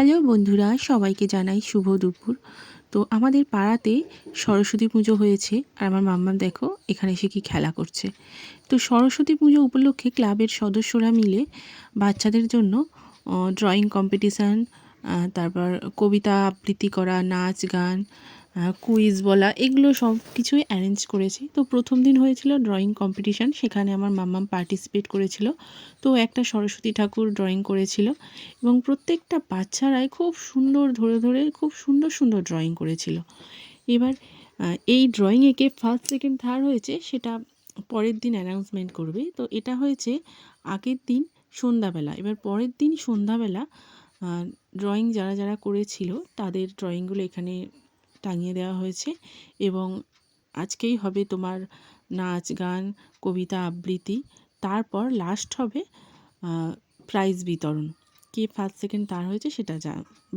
Hello বন্ধুরা, সবাইকে জানাই শুভ দুপুর। তো আমাদের পাড়াতে সরস্বতী পুজো হয়েছে আর আমার মাম্মা দেখো, এখানে এসে কি খেলা করছে। তো সরস্বতী পুজো উপলক্ষে ক্লাবের সদস্যরা মিলে বাচ্চাদের জন্য ড্রয়িং কম্পিটিশান তারপর কবিতা আবৃত্তি করা, নাচ গান কুইজ বলা, এগুলো সব কিছুই অ্যারেঞ্জ করেছি। তো প্রথম দিন হয়েছিল ড্রয়িং কম্পিটিশান সেখানে আমার মাম্মাম পার্টিসিপেট করেছিল। তো একটা সরস্বতী ঠাকুর ড্রয়িং করেছিল এবং প্রত্যেকটা বাচ্চারাই খুব সুন্দর ধরে ধরে, খুব সুন্দর সুন্দর ড্রয়িং করেছিল। এবার এই ড্রয়িংয়ে কে ফার্স্ট সেকেন্ড থার্ড হয়েছে, সেটা পরের দিন অ্যানাউন্সমেন্ট করবে। তো এটা হয়েছে আগের দিন সন্ধ্যাবেলা। এবার পরের দিন সন্ধ্যাবেলা ড্রয়িং যারা যারা করেছিল, তাদের ড্রয়িংগুলো এখানে টাঙিয়ে দেওয়া হয়েছে এবং আজকেই হবে তোমার নাচ, গান, কবিতা, আবৃত্তি। তারপর লাস্ট হবে প্রাইজ বিতরণ। কে ফার্স্ট সেকেন্ড তার হয়েছে সেটা যা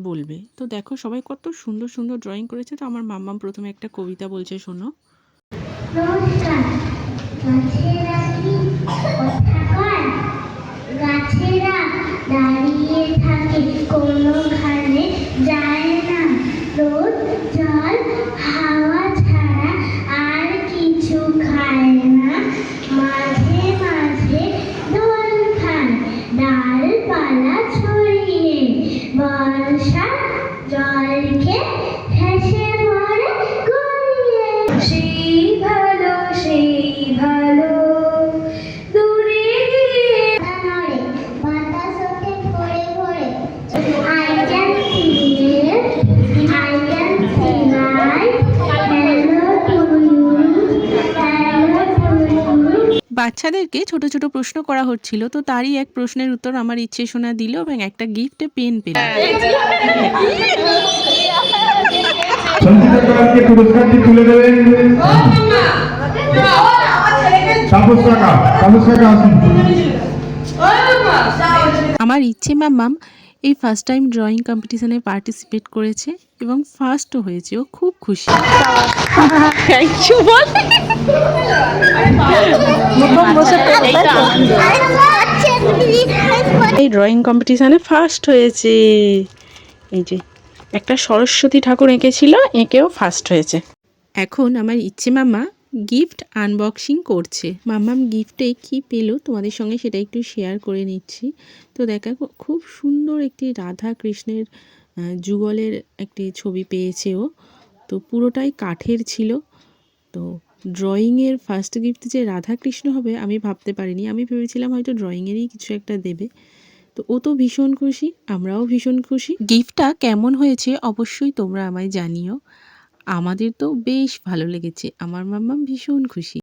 বলবে। তো দেখো সবাই কত সুন্দর সুন্দর ড্রয়িং করেছে। তো আমার মাম্মাম প্রথমে একটা কবিতা বলছে, শোনো। জলকে হেসে বাচ্চাদেরকে ছোট ছোট প্রশ্ন করা হচ্ছিল তো তারই এক প্রশ্নের উত্তর আমার ইচ্ছে শোনা দিল এবং একটা গিফটে পেন পেলাম। পুরস্কারটি তুলে দেবেন। আসুন। আমার ইচ্ছে মাম্মাম এই ফার্স্ট টাইম ড্রয়িং কম্পিটিশনে পার্টিসিপেট করেছে এবং ফার্স্টও হয়েছে ও খুব খুশি। এই ড্রয়িং কম্পিটিশনে ফার্স্ট হয়েছে। এই যে, একটা সরস্বতী ঠাকুর এঁকেছিল, এঁকেও ফার্স্ট হয়েছে। এখন আমার ইচ্ছে মামা গিফট আনবক্সিং করছে। মাম্মাম গিফটে কি পেল, তোমাদের সঙ্গে সেটা একটু শেয়ার করে নিচ্ছি। তো দেখা খুব সুন্দর একটি রাধা কৃষ্ণের যুগলের একটি ছবি পেয়েছে ও। তো পুরোটাই কাঠের ছিল। তো ড্রয়িংয়ের ফার্স্ট গিফট যে রাধাকৃষ্ণ হবে, আমি ভাবতে পারিনি। আমি ভেবেছিলাম হয়তো ড্রয়িংয়েরই কিছু একটা দেবে। তো ও তো ভীষণ খুশি, আমরাও ভীষণ খুশি। গিফটটা কেমন হয়েছে অবশ্যই তোমরা আমায় জানিও। আমাদের তো বেশ ভালো লেগেছে। আমার মাম্মা ভীষণ খুশি।